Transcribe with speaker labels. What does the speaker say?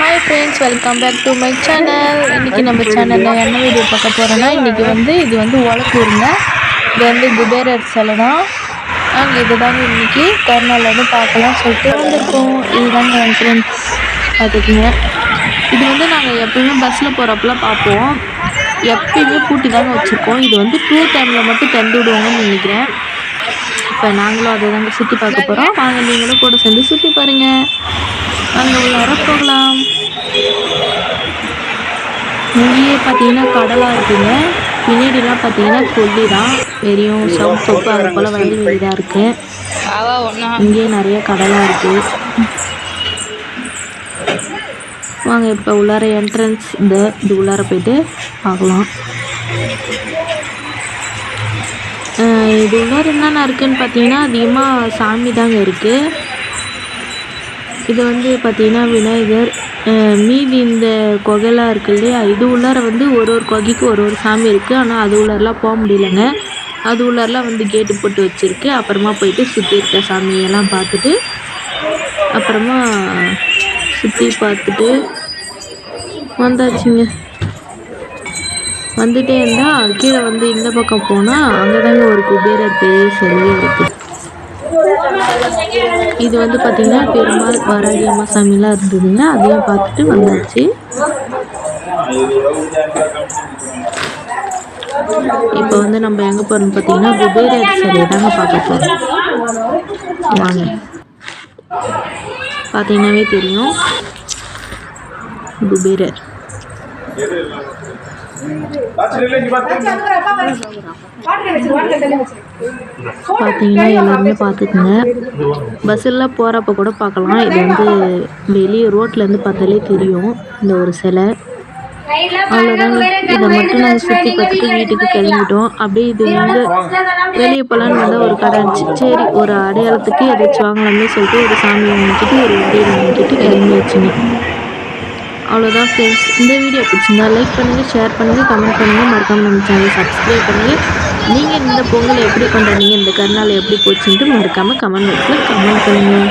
Speaker 1: Hi friends welcome back to my channel இன்றைக்கி நம்ம சேனலில் என்ன வீடியோ பார்க்க போகிறோன்னா இன்றைக்கி வந்து இது வந்து உழக்கூருங்க இது வந்து குபேரர் சிலை தான். நாங்கள் இது தாங்க இன்றைக்கி கருநாள் வந்து பார்க்கலாம் சொல்லிட்டு வந்திருக்கோம். இதுதாங்க என் ஃப்ரெண்ட்ஸ் பார்த்துக்கிங்க. இது வந்து நாங்கள் எப்பயுமே பஸ்ஸில் போகிறப்பெல்லாம் பார்ப்போம். எப்பயுமே பூட்டி தாங்க வச்சுருக்கோம். இது வந்து டூர் டைமில் மட்டும் திறந்து விடுவாங்கன்னு நினைக்கிறேன். இப்போ நாங்களும் அதை தாங்க சுற்றி பார்க்க போகிறோம் வாங்க நீங்களும் கூட சேர்ந்து சுற்றி பாருங்கள் வாங்க உள்ளார போகலாம். இங்கேயே பார்த்தீங்கன்னா கடலாக இருக்குங்க. பின்னாடிலாம் பார்த்தீங்கன்னா கொல்லி தான் வெறியும் சவுத் தொப்பு அது போல் வயல்வெளி தான் இருக்குது இங்கேயே நிறைய கடலாக இருக்குது வாங்க இப்போ உள்ளார என்ட்ரன்ஸ் இந்த இது உள்ளார போயிட்டு பார்க்கலாம். இது உள்ளார என்னென்ன இருக்குன்னு பார்த்தீங்கன்னா அதிகமாக சாமி தாங்க இருக்குது இது வந்து பார்த்தீங்கன்னா விநாயகர் மீதி இந்த குகைலாம் இருக்கு இல்லையா இது உள்ளார வந்து ஒரு ஒரு குகைக்கு ஒரு ஒரு சாமி இருக்குது ஆனால் அது உள்ளாரெலாம் போக முடியலங்க. அது உள்ளாரெலாம் வந்து கேட்டு போட்டு வச்சுருக்கு. அப்புறமா போயிட்டு சுற்றி இருக்க சாமியெல்லாம் பார்த்துட்டு அப்புறமா சுற்றி பார்த்துட்டு வந்தாச்சுங்க. வந்துட்டே இருந்தால் கீழே வந்து இந்த பக்கம் போனால் அங்கே தாங்க ஒரு குபேரர் பெரிய சிலையே இருக்குது இது வந்து பார்த்திங்கன்னா பெருமாள் வராகி அம்மா சாமிலாம் இருந்ததுங்க. அதையும் பார்த்துட்டு வந்தாச்சு. இப்போ வந்து நம்ம எங்கே போகிறோம்னு பார்த்தீங்கன்னா குபேரர் சிலையை தாங்க பார்க்க போகிறோம் வாங்க. பார்த்தீங்கன்னாவே தெரியும். குபேரர். பார்த்தீங்கன்னா எல்லாருமே பார்த்துக்குங்க பஸ்ஸெல்லாம் போகிறப்ப கூட பார்க்கலாம். இது வந்து வெளியே ரோட்லேருந்து பார்த்தாலே தெரியும். இந்த ஒரு சிலை. அவ்வளோதாங்க இதை மட்டும் நாங்கள் சுற்றி பார்த்துட்டு வீட்டுக்கு கிளம்பிட்டோம். அப்படியே இது வந்து வெளியே போகலான்னு வந்தால் ஒரு கடை இருந்துச்சு. சரி ஒரு அடையாளத்துக்கு எதாச்சும் வாங்கலாம்னு சொல்லிட்டு ஒரு சாமியை வாங்கிட்டு ஒரு உண்டியல் வாங்கிட்டு கிளம்பி வச்சுங்க அவ்வளோதான் ஃப்ரெண்ட்ஸ் இந்த வீடியோ பிடிச்சிருந்தா லைக் பண்ணுங்கள் ஷேர் பண்ணுங்கள் கமெண்ட் பண்ணுங்கள் மறக்காமல் நம்ம சேனல் சப்ஸ்கிரைப் பண்ணுங்கள் நீங்கள் இந்த பொங்கலை எப்படி பண்ணுறீங்க இந்த கருநாள் எப்படி போச்சுன்ட்டு மறக்காமல் கமெண்ட் பாக்ஸில் கமெண்ட் பண்ணுங்கள்